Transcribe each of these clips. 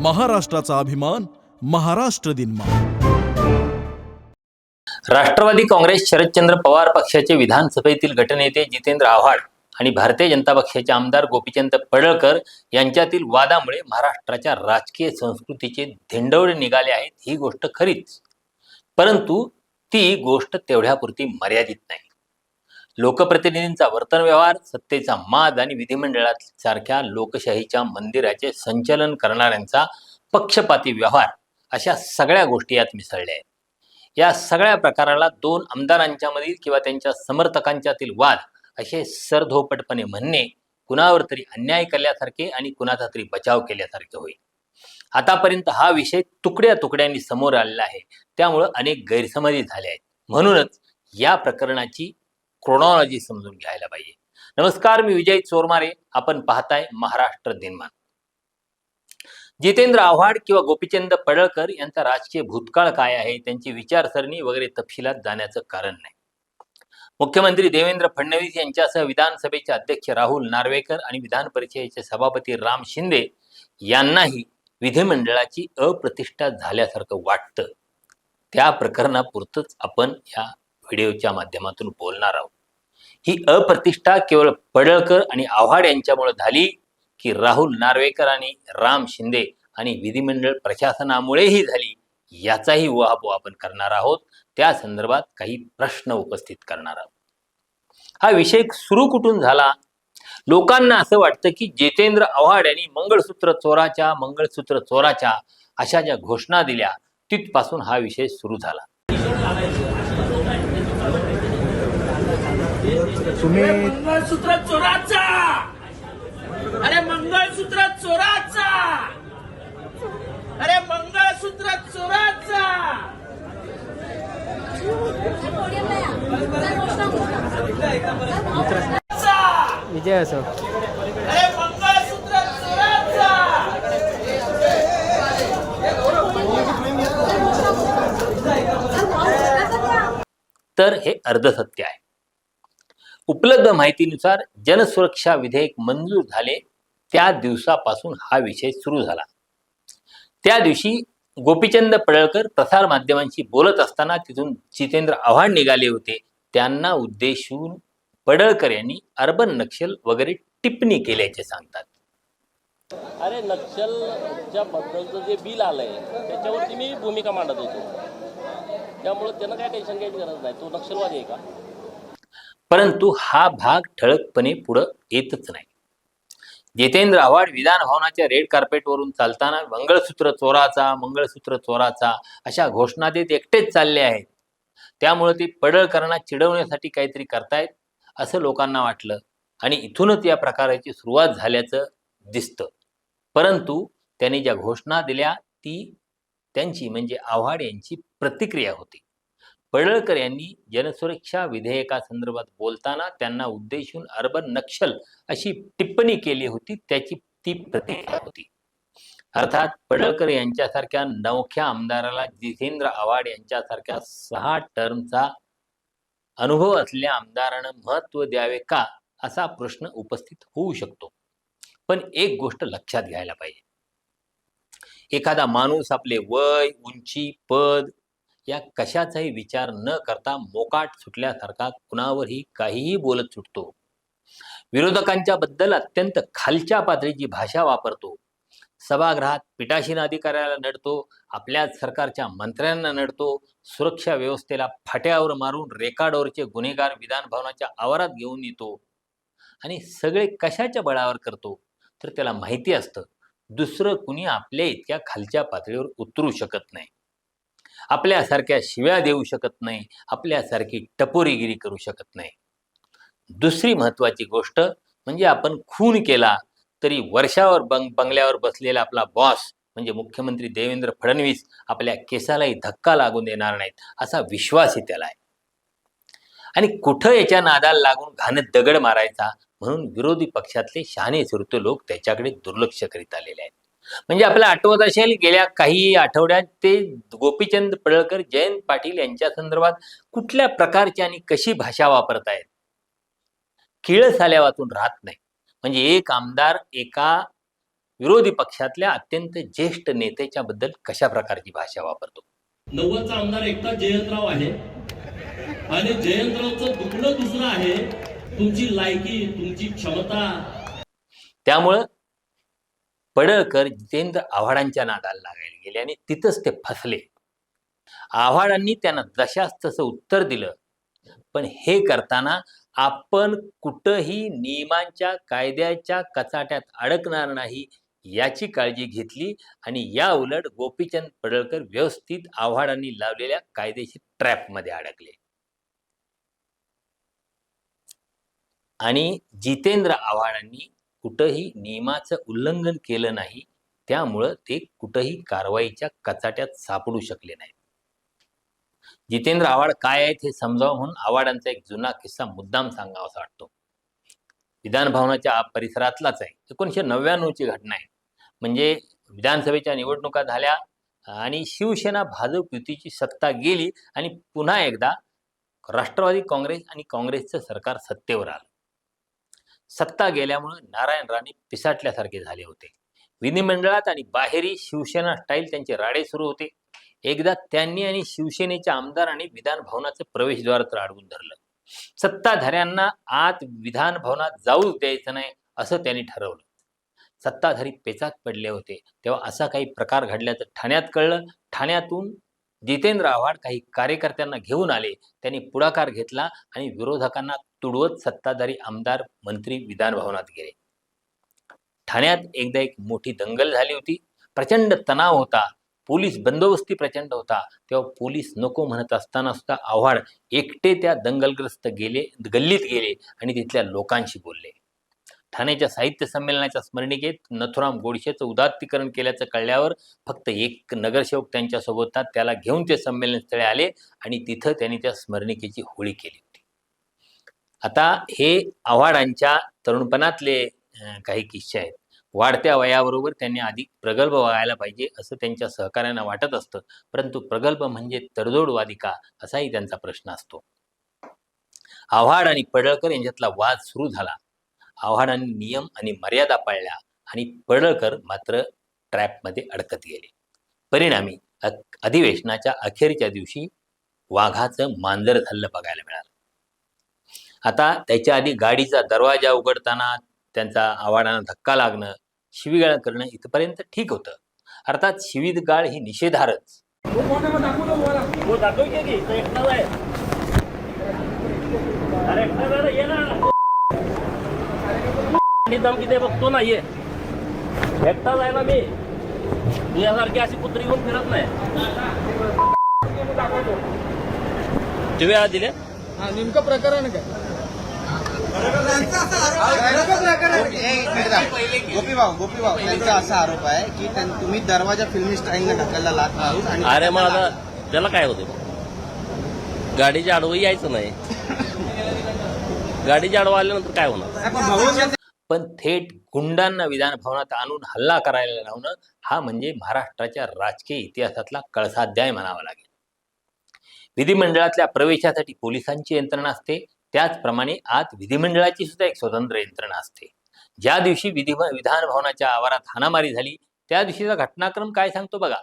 महाराष्ट्राचा अभिमान महाराष्ट्र दिन राष्ट्रवादी काँग्रेस शरदचंद्र पवार पक्षाचे विधानसभेतील गटनेते जितेंद्र आव्हाड आणि भारतीय जनता पक्षाचे आमदार गोपीचंद पडळकर यांच्यातील वादामुळे महाराष्ट्राच्या राजकीय संस्कृतीचे धिंडवडे निघाले आहेत ही गोष्ट खरीच. परंतु ती गोष्ट तेवढ्यापुरती मर्यादित नाही. लोकप्रतिनिधींचा वर्तन व्यवहार सत्तेचा माद आणि विधिमंडळात सारख्या लोकशाहीच्या मंदिराचे संचलन करणाऱ्यांचा पक्षपाती व्यवहार अशा सगळ्या गोष्टी यात मिसळल्या आहेत. या सगळ्या प्रकाराला दोन आमदारांच्या मधील किंवा त्यांच्या समर्थकांच्यातील वाद असे सरधोपटपणे म्हणणे कुणावर तरी अन्याय केल्यासारखे आणि कुणाचा तरी बचाव केल्यासारखे होईल. आतापर्यंत हा विषय तुकड्या तुकड्यांनी समोर आलेला आहे. त्यामुळं अनेक गैरसमजी झाले आहेत. म्हणूनच या प्रकरणाची क्रोनॉलॉजी समजून घ्यायला पाहिजे. नमस्कार मी विजय चोरमारे. आपण पाहताय महाराष्ट्र दिनमान. जितेंद्र आव्हाड किंवा गोपीचंद पडळकर यांचा राजकीय भूतकाळ काय आहे? त्यांची विचारसरणी वगैरे तपशिलात जाण्याचं कारण नाही. मुख्यमंत्री देवेंद्र फडणवीस यांच्यासह विधानसभेचे अध्यक्ष राहुल नार्वेकर आणि विधान परिषदेचे सभापती राम शिंदे यांनाही विधिमंडळाची अप्रतिष्ठा झाल्यासारखं वाटतं. त्या प्रकरणापुरतंच आपण या व्हिडिओच्या माध्यमातून बोलणार आहोत. ही अप्रतिष्ठा केवळ पडळकर आणि आव्हाड यांच्यामुळे झाली की राहुल नार्वेकर आणि राम शिंदे आणि विधिमंडळ प्रशासनामुळेही झाली. याचाही उहापोह आपण करणार आहोत. त्या संदर्भात काही प्रश्न उपस्थित करणार आहोत. हा विषय सुरू कुठून झाला? लोकांना असं वाटतं की जितेंद्र आव्हाड यांनी मंगळसूत्र चोराच्या मंगळसूत्र चोराच्या अशा ज्या घोषणा दिल्या तिथपासून हा विषय सुरू झाला. तुम्ही मंगळसूत्र चोराचा! अरे मंगळसूत्र चोराचा! अरे मंगळसूत्र चोराचा! विजय असो. अरे मंगळसूत्र चोराचा! तर हे अर्धसत्य आहे. उपलब्ध माहितीनुसार जनसुरक्षा विधेयक मंजूर झाले. त्या दिवसापासून हा विषय सुरू झाला. त्या दिवशी गोपीचंद पडळकर प्रसार माध्यमांशी बोलत असताना तिथून जितेंद्र आव्हाड निघाले होते. त्यांना उद्देशून पडळकर यांनी अर्बन नक्षल वगैरे टिप्पणी केल्याचे सांगतात. अरे नक्षलच्या बद्दलचं जे बिल आलंय त्याच्यावरती मी भूमिका मांडत होतो. त्यामुळे त्यांना काय टेन्शन घ्यायची गरज नाही. तो नक्षलवादी आहे का? परंतु हा भाग ठळकपणे पुढं येतच नाही. जितेंद्र आव्हाड विधान भवनाच्या रेड कार्पेटवरून चालताना मंगळसूत्र चोराचा मंगळसूत्र चोराचा अशा घोषणा देत एकटेच चालले आहेत. त्यामुळे ते पडळकरांना चिडवण्यासाठी काहीतरी करतायत असं लोकांना वाटलं आणि इथूनच या प्रकाराची सुरुवात झाल्याचं दिसतं. परंतु त्यांनी ज्या घोषणा दिल्या ती त्यांची म्हणजे आव्हाड यांची प्रतिक्रिया होती. पडळकर यांनी जनसुरक्षा विधेयकासंदर्भात बोलताना त्यांना उद्देशून अर्बन नक्षल अशी टिप्पणी केली होती त्याची ती प्रतिक्रिया होती. अर्थात पडळकर यांच्यासारख्या नवख्या आमदाराला जितेंद्र आव्हाड यांच्यासारख्या सहा टर्मचा अनुभव असलेल्या आमदारानं महत्त्व द्यावे का असा प्रश्न उपस्थित होऊ शकतो. पण एक गोष्ट लक्षात घ्यायला पाहिजे. एखादा माणूस आपले वय उंची पद या कशाचाही विचार न करता मोकाट सुटल्यासारखा कुणावरही काहीही बोलत सुटतो. विरोधकांच्या बद्दल अत्यंत खालच्या पातळीची भाषा वापरतो. सभागृहात पिटाशीन अधिकाऱ्याला नडतो आपल्या सरकारच्या मंत्र्यांना नडतो सुरक्षा व्यवस्थेला फाट्यावर मारून रेकॉर्डवरचे गुन्हेगार विधान भवनाच्या आवारात घेऊन येतो आणि सगळे कशाच्या बळावर करतो तर त्याला माहिती असतं. दुसरं कुणी आपल्या इतक्या खालच्या पातळीवर उतरू शकत नाही. आपल्यासारख्या शिव्या देऊ शकत नाही आपल्यासारखी टपोरीगिरी करू शकत नाही. दुसरी महत्वाची गोष्ट म्हणजे आपण खून केला तरी वर्षावर बंग बंगल्यावर बसलेला आपला बॉस म्हणजे मुख्यमंत्री देवेंद्र फडणवीस आपल्या केसालाही धक्का लागून देणार नाहीत असा विश्वासही त्याला आहे. आणि कुठं याच्या नादाला लागून घाणत दगड मारायचा म्हणून विरोधी पक्षातले शहाणे सुरते लोक त्याच्याकडे दुर्लक्ष करीत आलेले आहेत. म्हणजे आपल्याला आठवत असेल गेल्या काही आठवड्यात ते गोपीचंद पडळकर जयंत पाटील यांच्या संदर्भात कुठल्या प्रकारची आणि कशी भाषा वापरत आहेत किळस आल्या वाचून राहत नाही. म्हणजे एक आमदार एका विरोधी पक्षातल्या अत्यंत ज्येष्ठ नेत्याच्या बद्दल कशा प्रकारची भाषा वापरतो? नव्वदचा आमदार एकटा जयंतराव आहे. आणि जयंतरावचं दुखणं दुसरं आहे. तुमची लायकी तुमची क्षमता. त्यामुळं पडळकर जितेंद्र आव्हाडांच्या नादाला लागायला गेले आणि तिथंच ते फसले. आव्हाडांनी त्यांना जशास तसं उत्तर दिलं. पण हे करताना आपण कुठंही नियमांच्या कायद्याच्या कचाट्यात अडकणार नाही याची काळजी घेतली आणि या उलट गोपीचंद पडळकर व्यवस्थित आव्हाडांनी लावलेल्या कायदेशीर ट्रॅपमध्ये अडकले. आणि जितेंद्र आव्हाडांनी कुठंही नियमाचं उल्लंघन केलं नाही त्यामुळं ते कुठंही कारवाईच्या कचाट्यात सापडू शकले नाहीत. जितेंद्र आव्हाड काय आहेत हे समजावं म्हणून आव्हाडांचा एक जुना किस्सा मुद्दाम सांगावा असा वाटतो. विधान भवनाच्या परिसरातलाच आहे. एकोणीसशे नव्याण्णवची घटना आहे. म्हणजे विधानसभेच्या निवडणुका झाल्या आणि शिवसेना भाजप युतीची सत्ता गेली आणि पुन्हा एकदा राष्ट्रवादी काँग्रेस आणि काँग्रेसचं सरकार सत्तेवर आलं. सत्ता गेल्यामुळे नारायण राणे पिसाटल्यासारखे झाले होते. विधिमंडळात आणि बाहेरी शिवसेना स्टाईल त्यांचे राडे सुरू होते. एकदा त्यांनी आणि शिवसेनेच्या आमदारांनी विधान भवनाचं प्रवेशद्वार तर अडवून धरलं. सत्ताधाऱ्यांना आत विधान भवनात जाऊच द्यायचं नाही असं त्यांनी ठरवलं. सत्ताधारी पेचात पडले होते. तेव्हा असा काही प्रकार घडल्याचं ठाण्यात कळलं. ठाण्यातून जितेंद्र आव्हाड काही कार्यकर्त्यांना घेऊन आले. त्यांनी पुढाकार घेतला आणि विरोधकांना तुडवत सत्ताधारी आमदार मंत्री विधान भवनात गेले. ठाण्यात एकदा एक मोठी दंगल झाली होती. प्रचंड तणाव होता. पोलीस बंदोबस्ती प्रचंड होता. तेव्हा पोलीस नको म्हणत असताना सुद्धा आव्हाड एकटे त्या दंगलग्रस्त गेले गल्लीत गेले आणि तिथल्या लोकांशी बोलले. ठाण्याच्या साहित्य संमेलनाच्या स्मरणिकेत नथुराम गोडशेचं उदात्तीकरण केल्याचं कळल्यावर फक्त एक नगरसेवक त्यांच्यासोबत होता त्याला घेऊन ते संमेलन स्थळी आले आणि तिथं त्यांनी त्या स्मरणिकेची होळी केली होती. आता हे आव्हाडांच्या तरुणपणातले काही किस्से आहेत. वाढत्या वयाबरोबर त्यांनी अधिक प्रगल्भ व्हायला पाहिजे असं त्यांच्या सहकार्यांना वाटत असतं. परंतु प्रगल्भ म्हणजे तडजोडवादी का असाही त्यांचा प्रश्न असतो. आव्हाड आणि पडळकर यांच्यातला वाद सुरू झाला. आव्हानांनी नियम आणि मर्यादा पाळल्या आणि पडळकर मात्र ट्रॅपमध्ये अडकत गेले. परिणामी अधिवेशनाच्या अखेरच्या दिवशी वाघाचं मांजर झालं बघायला मिळालं. आता त्याच्या आधी गाडीचा दरवाजा उघडताना त्यांचा आव्हाडांना धक्का लागणं शिवीगाळ करणं इथपर्यंत ठीक होतं. अर्थात शिवीगाळ ही निषेधारच हो दाखवते की तो आहे आहे ना, ना बघतो ना ये एकटाच आहे ना मी. तुझ्यासारखी अशी कुत्री घेऊन फिरत नाही. तुम्ही आज दिले? नेमकं काय? गोपी भाऊ गोपी भाऊ त्यांचा असा आरोप आहे की त्यां- तुम्ही दरवाजा फिल्मी स्टाईलने ढकलला लात मारून आणि अरे मग आता त्याला काय होते गाडीच्या आडवं यायचं नाही. गाडीच्या आडवं आल्यानंतर काय होणार? पण थेट गुंडांना विधान भवनात आणून हल्ला करायला लावणं हा म्हणजे महाराष्ट्राच्या राजकीय इतिहासातला कळसाध्याय म्हणावा लागेल. विधिमंडळातल्या प्रवेशासाठी पोलिसांची यंत्रणा असते. त्याचप्रमाणे आत विधिमंडळाची सुद्धा एक स्वतंत्र यंत्रणा असते. ज्या दिवशी विधी विधान भवनाच्या आवारात हाणामारी झाली त्या दिवशीचा घटनाक्रम काय सांगतो बघा.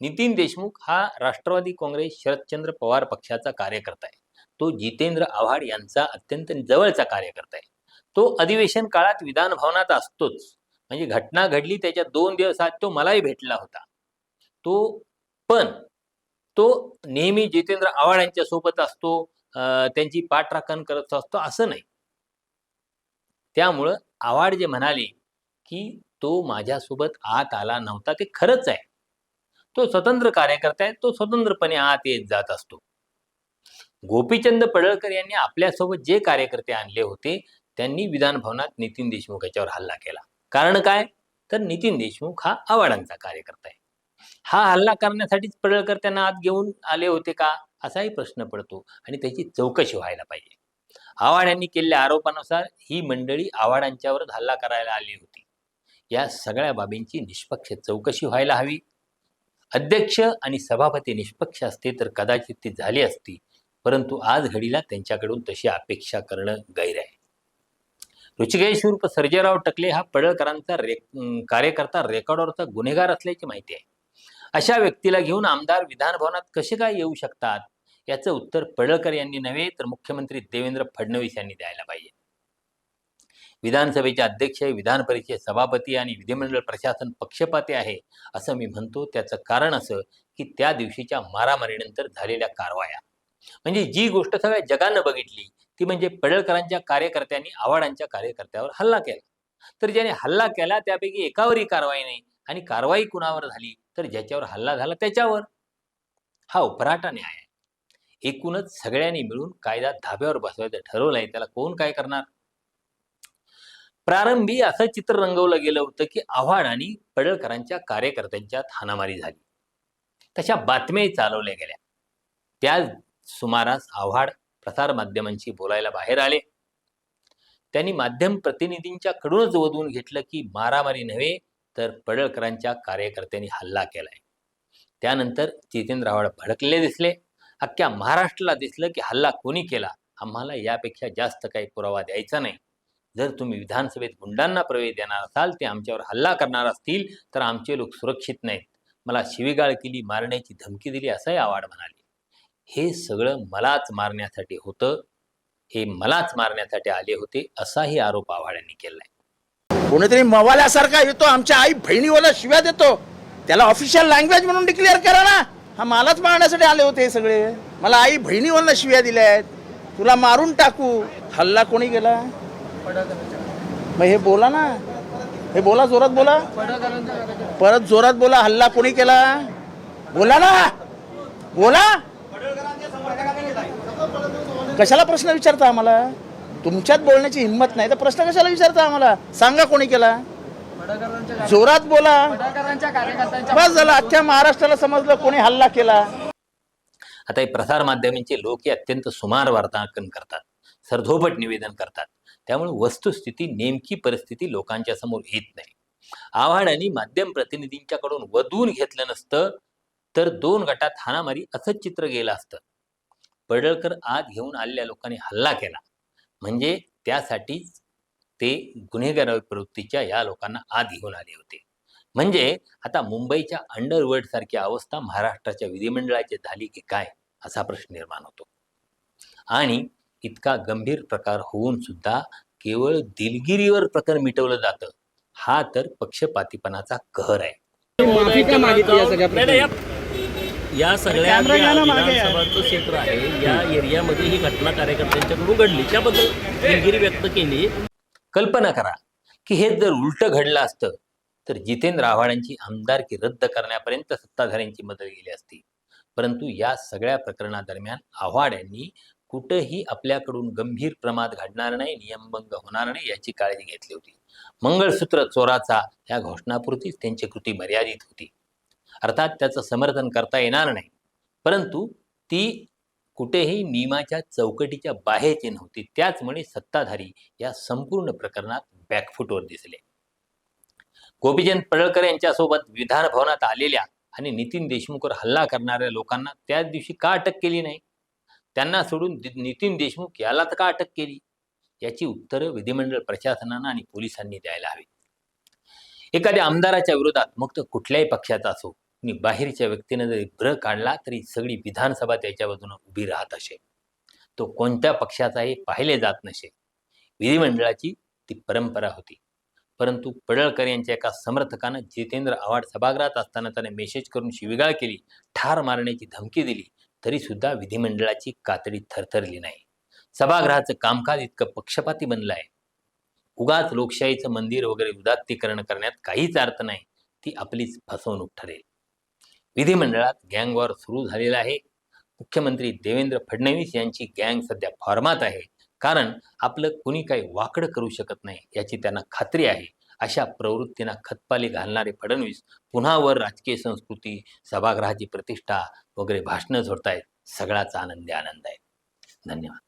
नितीन देशमुख हा राष्ट्रवादी काँग्रेस शरदचंद्र पवार पक्षाचा कार्यकर्ता आहे. तो जितेंद्र आव्हाड यांचा अत्यंत जवळचा कार्यकर्ता आहे. तो अधिवेशन काळात विधान भवनात असतोच. म्हणजे घटना घडली त्याच्या दोन दिवसात तो मलाही भेटला होता. तो पण तो नेहमी जितेंद्र आव्हाड यांच्या सोबत असतो त्यांची पाठराखण करत असतो असं नाही. त्यामुळं आव्हाड जे म्हणाले की तो माझ्यासोबत आत आला नव्हता ते खरंच आहे. तो स्वतंत्र कार्यकर्ता आहे तो स्वतंत्रपणे आत येत जात असतो. गोपीचंद पडळकर यांनी आपल्यासोबत जे कार्यकर्ते आणले होते त्यांनी विधान भवनात नितीन देशमुख याच्यावर हल्ला केला. कारण काय? तर नितीन देशमुख हा आव्हाडांचा कार्यकर्ता आहे. हा हल्ला करण्यासाठीच पडळकर त्यांना आत घेऊन आले होते का? असाही प्रश्न पडतो आणि त्याची चौकशी व्हायला पाहिजे. आव्हाड यांनी केलेल्या आरोपानुसार ही मंडळी आव्हाडांच्यावरच हल्ला करायला आली होती. या सगळ्या बाबींची निष्पक्ष चौकशी व्हायला हवी. अध्यक्ष आणि सभापती निष्पक्ष असते तर कदाचित ती झाली असती. परंतु आज घडीला त्यांच्याकडून तशी अपेक्षा करणं गैर आहे. ऋषिकेश उर्फ सर्जेराव टकले हा पडळकरांचा रे कार्यकर्ता रेकॉर्डवरचा गुन्हेगार असल्याची माहिती आहे. अशा व्यक्तीला घेऊन आमदार विधानभवनात कसे काय येऊ शकतात? याचं उत्तर पडळकर यांनी नव्हे तर मुख्यमंत्री देवेंद्र फडणवीस यांनी द्यायला पाहिजे. विधानसभेचे अध्यक्ष विधान परिषद सभापती आणि विधिमंडळ प्रशासन पक्षपाती आहे असं मी म्हणतो. त्याचं कारण असं की त्या दिवशीच्या मारामारीनंतर झालेल्या कारवाया. म्हणजे जी गोष्ट सगळ्या जगानं बघितली ती म्हणजे पडळकरांच्या कार्यकर्त्यांनी आव्हाडांच्या कार्यकर्त्यावर हल्ला केला. तर ज्याने हल्ला केला त्यापैकी एकावरही कारवाई नाही आणि कारवाई कुणावर झाली तर ज्याच्यावर हल्ला झाला त्याच्यावर. हा उपराटा न्याय आहे. एकूणच सगळ्यांनी मिळून कायदा धाब्यावर बसवायचं ठरवलंय त्याला कोण काय करणार? प्रारंभी असं चित्र रंगवलं गेलं होतं की आव्हाड आणि पडळकरांच्या कार्यकर्त्यांच्यात हानामारी झाली. तशा बातम्याही चालवल्या गेल्या. त्या सुमारास आव्हाड प्रसार माध्यमांशी बोलायला बाहेर आले. त्यांनी माध्यम प्रतिनिधींच्या कडूनच वधवून घेतलं की मारामारी नव्हे तर पडळकरांच्या कार्यकर्त्यांनी हल्ला केलाय. त्यानंतर जितेंद्र आव्हाड भडकलेले दिसले. अख्ख्या महाराष्ट्राला दिसलं की हल्ला कोणी केला? आम्हाला यापेक्षा जास्त काही पुरावा द्यायचा नाही. जर तुम्ही विधानसभेत गुंडांना प्रवेश देणार असाल ते आमच्यावर हल्ला करणार असतील तर आमचे लोक सुरक्षित नाहीत. मला शिवीगाळ केली मारण्याची धमकी दिली असंही आव्हाड म्हणाले. हे सगळं मलाच मारण्यासाठी होतं हे मलाच मारण्यासाठी आले होते असाही आरोप आव्हाड्यांनी केलाय. कोणीतरी मवाल्यासारखा येतो आमच्या आई बहिणीवाला शिव्या देतो. त्याला ऑफिशियल लँग्वेज म्हणून डिक्लेअर करा ना. हा मलाच मारण्यासाठी आले होते हे सगळे. मला आई बहिणीवाला शिव्या दिल्या आहेत. तुला मारून टाकू. हल्ला कोणी गेला मग हे बोला ना. हे बोला जोरात बोला. परत जोरात बोला हल्ला कोणी केला? बोला ना. बोला. कशाला प्रश्न विचारता आम्हाला? तुमच्यात बोलण्याची हिंमत नाही. तर प्रश्न कशाला विचारता आम्हाला? सांगा कोणी केला? जोरात बोला. बस झालं. अख्ख्या महाराष्ट्राला समजलं कोणी हल्ला केला. आता हे प्रसार माध्यमांचे लोक हे अत्यंत सुमार वार्तांकन करतात. सरधोपट निवेदन करतात. त्यामुळे वस्तुस्थिती नेमकी परिस्थिती लोकांच्या समोर येत नाही. आव्हाडांनी माध्यम प्रतिनिधींच्याकडून वधवून घेतलं नसतं तर दोन गटात हाणामारी असंच चित्र गेलं असतं. पडळकर आत घेऊन आलेल्या लोकांनी हल्ला केला. म्हणजे त्यासाठीच ते गुन्हेगार प्रवृत्तीच्या या लोकांना आत घेऊन आले होते. म्हणजे आता मुंबईच्या अंडरवर्ल्ड सारखी अवस्था महाराष्ट्राच्या विधिमंडळाची झाली की काय असा प्रश्न निर्माण होतो. आणि इतका गंभीर प्रकार होऊन सुद्धा केवळ दिलगिरीवर प्रकरण मिटवलं जातं. हा तर पक्षपातीपणाचा कहर आहे. माफी का मागितली या सगळ्या. विधानसभाचं क्षेत्र आहे. या एरियामध्ये ही घटना कार्यकर्त्यांच्याकडून घडली. त्याबद्दल दिलगिरी व्यक्त केली. कल्पना करा की हे जर उलट घडलं असतं तर जितेंद्र आव्हाडांची आमदारकी रद्द करण्यापर्यंत सत्ताधाऱ्यांची मदत गेली असती. परंतु या सगळ्या प्रकरणादरम्यान आव्हाड यांनी कुठंही आपल्याकडून गंभीर प्रमाद घडणार नाही नियमभंग होणार नाही याची काळजी घेतली होती. मंगळसूत्र चोराचा या घोषणापुरतीच त्यांची कृती मर्यादित होती. अर्थात त्याचं समर्थन करता येणार नाही. परंतु ती कुठेही नियमाच्या चौकटीच्या बाहेरची नव्हती. त्याचमुळे सत्ताधारी या संपूर्ण प्रकरणात बॅकफुटवर दिसले. गोपीचंद पडळकर यांच्यासोबत विधान भवनात आलेल्या आणि नितीन देशमुखवर हल्ला करणाऱ्या लोकांना त्याच दिवशी का अटक केली नाही? त्यांना सोडून नितीन देशमुख याला तर का अटक केली? याची उत्तरं विधिमंडळ प्रशासनानं आणि पोलिसांनी द्यायला हवी. एखाद्या आमदाराच्या विरोधात मग तो कुठल्याही पक्षाचा असो आणि बाहेरच्या व्यक्तीने जरी भ्र काढला तरी सगळी विधानसभा त्याच्या बाजूने उभी राहत असे. तो कोणत्या पक्षाचाही पाहिले जात नसे. विधिमंडळाची ती परंपरा होती. परंतु पडळकर यांच्या एका समर्थकानं जितेंद्र आव्हाड सभागृहात असताना त्याने मेसेज करून शिविगाळ केली ठार मारण्याची धमकी दिली तरी सुद्धा विधिमंडळाची कातडी थरथरली नाही. सभागृहाचं कामकाज इतकं पक्षपाती बनलं आहे उगाच लोकशाहीचं मंदिर वगैरे उदात्तीकरण करण्यात काहीच अर्थ नाही ती आपलीच फसवणूक ठरेल. विधिमंडळात गँगवॉर सुरू झालेला आहे. मुख्यमंत्री देवेंद्र फडणवीस यांची गँग सध्या फॉर्मात आहे. कारण आपलं कुणी काही वाकडं करू शकत नाही याची त्यांना खात्री आहे. अशा प्रवृत्तींना खतपाली घालणारे फडणवीस पुन्हा वर राजकीय संस्कृती सभागृहाची प्रतिष्ठा वगैरे भाषणं झोडतायत. सगळाच आनंदी आनंद आहे. धन्यवाद.